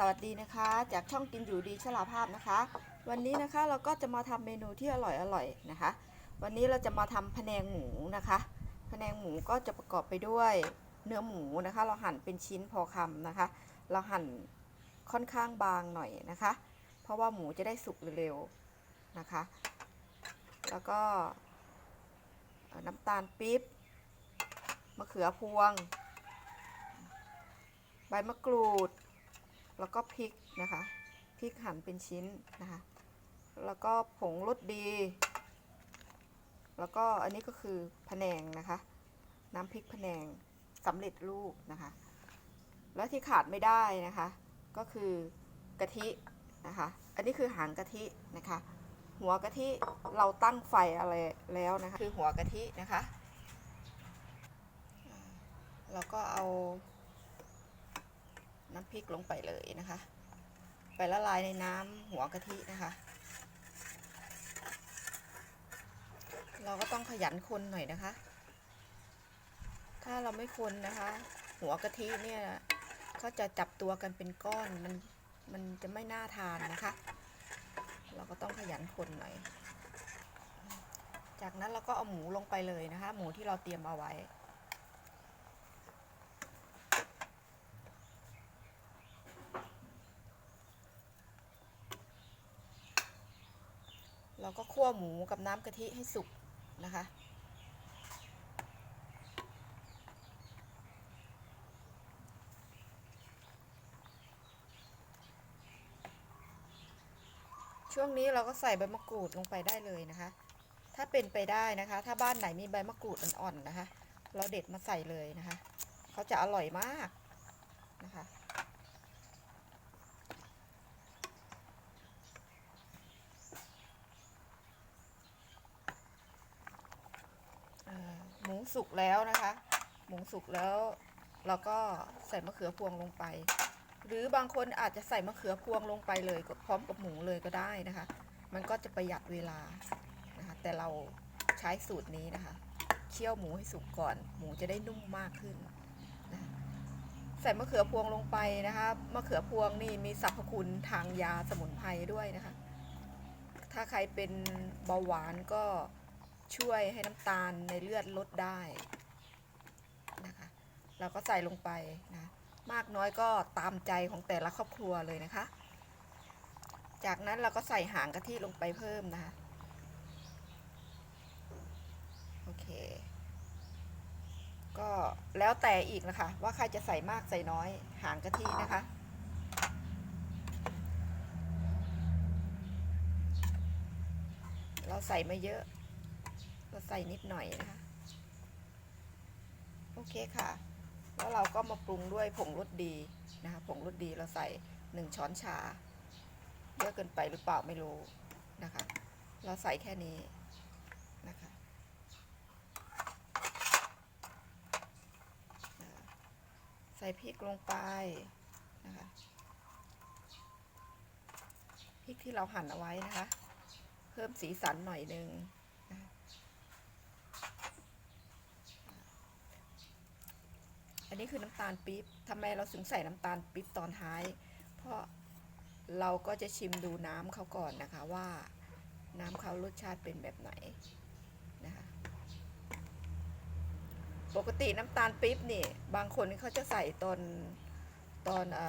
สวัสดีนะคะ จากช่องกินอยู่ดีชลาภาพนะคะ วันนี้นะคะเราก็จะมาทำเมนูที่อร่อยอร่อยนะคะ วันนี้เราจะมาทำพะแนงหมูนะคะพะแนงหมูก็จะประกอบไปด้วยเนื้อหมูนะคะ เราหั่นเป็นชิ้นพอคำนะคะ เราหั่นค่อนข้างบางหน่อยนะคะ เพราะว่าหมูจะได้สุกเร็วๆนะคะ แล้วก็น้ำตาลปี๊บมะเขือพวง ใบมะกรูด แล้วก็พริกนะคะพริกหั่นเป็นชิ้นนะคะ แล้วก็ผงรสดี แล้วก็อันนี้ก็คือพะแนงนะคะ น้ำพริกพะแนงสำเร็จรูปนะคะ แล้วที่ขาดไม่ได้นะคะ ก็คือกะทินะคะ อันนี้คือหางกะทินะคะ หัวกะทิเราตั้งไฟอะไรแล้วนะคะ คือหัวกะทินะคะอ่าเราก็เอา น้ำพริกลงไปเลยนะคะ ไปละลายในน้ำหัวกะทินะคะ เราก็ต้องขยันคนหน่อยนะคะ ถ้าเราไม่คนนะคะ หัวกะทิเนี่ยเขาจะจับตัวกันเป็นก้อนมันมันจะไม่น่าทานนะคะ เราก็ต้องขยันคนหน่อย จากนั้นเราก็เอาหมูลงไปเลยนะคะ หมูที่เราเตรียมเอาไว้ เราก็คั่วหมูกับน้ำกะทิให้สุกนะคะ ช่วงนี้เราก็ใส่ใบมะกรูดลงไปได้เลยนะคะ ถ้าเป็นไปได้นะคะ ถ้าบ้านไหนมีใบมะกรูดอ่อนๆนะคะ เราเด็ดมาใส่เลยนะคะ เขาจะอร่อยมากนะคะ เอ่อหมู สุกแล้วนะคะ หมูสุกแล้ว เราก็ใส่มะเขือพวงลงไป หรือบางคนอาจจะใส่มะเขือพวงลงไปเลยก็พร้อมกับหมูเลยก็ได้นะคะ มันก็จะประหยัดเวลานะคะ แต่เราใช้สูตรนี้นะคะเคี่ยวหมูให้สุกก่อน หมูจะได้นุ่มมากขึ้นนะะใส่มะเขือพวงลงไปนะคะมะเขือพวงนี่มีสรรพคุณทางยาสมุนไพรด้วยนะคะ ถ้าใครเป็นเบาหวานก็ ช่วยให้น้ำตาลในเลือดลดได้นะคะเราก็ใส่ลงไปนะมากน้อยก็ตามใจของแต่ละครอบครัวเลยนะคะ จากนั้นเราก็ใส่หางกะทิลงไปเพิ่มนะคะโอเค ก็แล้วแต่อีกนะคะ ว่าใครจะใส่มากใส่น้อยหางกะทินะคะเราใส่ไม่เยอะ เราใส่นิดหน่อยนะคะ โอเคค่ะ แล้วเราก็มาปรุงด้วยผงรสดีนะคะ ผงรสดีเราใส่หนึ่งช้อนชา เยอะเกินไปหรือเปล่าไม่รู้นะคะ เราใส่แค่นี้นะคะใส่พริกลงไปนะคะพริกที่เราหั่นเอาไว้นะคะ เพิ่มสีสันหน่อยนึง นี้คือน้ำตาลปี๊บทำไมเราถึงใส่น้ำตาลปี๊บตอนท้าย เพราะเราก็จะชิมดูน้ำเขาก่อนนะคะว่าน้ำเขารสชาติเป็นแบบไหนนะคะปกติน้ำตาลปี๊บนี่ บางคนเขาจะใส่ตอนตอนอ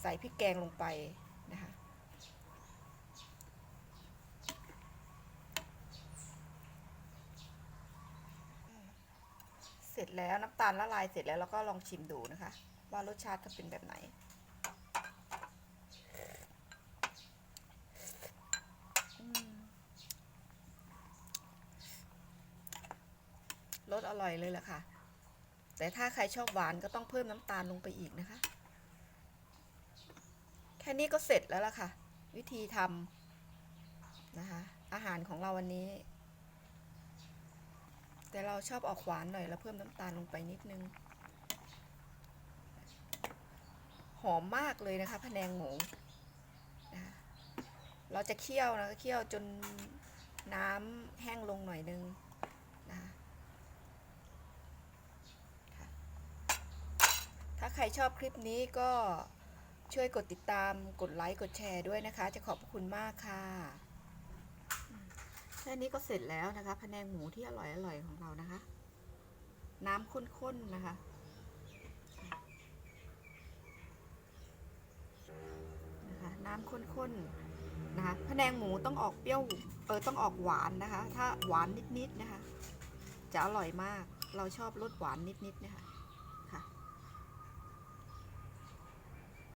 ใส่พริกแกงลงไปนะคะ เสร็จแล้วน้ำตาลละลายเสร็จแล้วเราก็ลองชิมดูนะคะ ว่ารสชาติจะเป็นแบบไหน รสอร่อยเลยแหละค่ะ แต่ถ้าใครชอบหวานก็ต้องเพิ่มน้ำตาลลงไปอีกนะคะ แค่นี้ก็เสร็จแล้วล่ะค่ะ วิธีทำนะคะ อาหารของเราวันนี้ แต่เราชอบออกหวานหน่อย แล้วเพิ่มน้ำตาลลงไปนิดนึง หอมมากเลยนะคะพะแนงหมูนะเราจะเคี่ยวนะเคี่ยวจนน้ำแห้งลงหน่อยนึงนะถ้าใครชอบคลิปนี้ก็ช่วยกดติดตาม กดไลค์ กดแชร์ด้วยนะคะ จะขอบคุณมากค่ะ แค่นี้ก็เสร็จแล้วนะคะพะแนงหมูที่อร่อยอร่อยของเรานะคะ น้ำข้นๆนะคะ นะคะ น้ำข้นๆนะคะพะแนงหมูต้องออกเปรี้ยวเออต้องออกหวานนะคะ ถ้าหวานนิดๆนะคะ จะอร่อยมากเราชอบรสหวานนิดๆนะคะ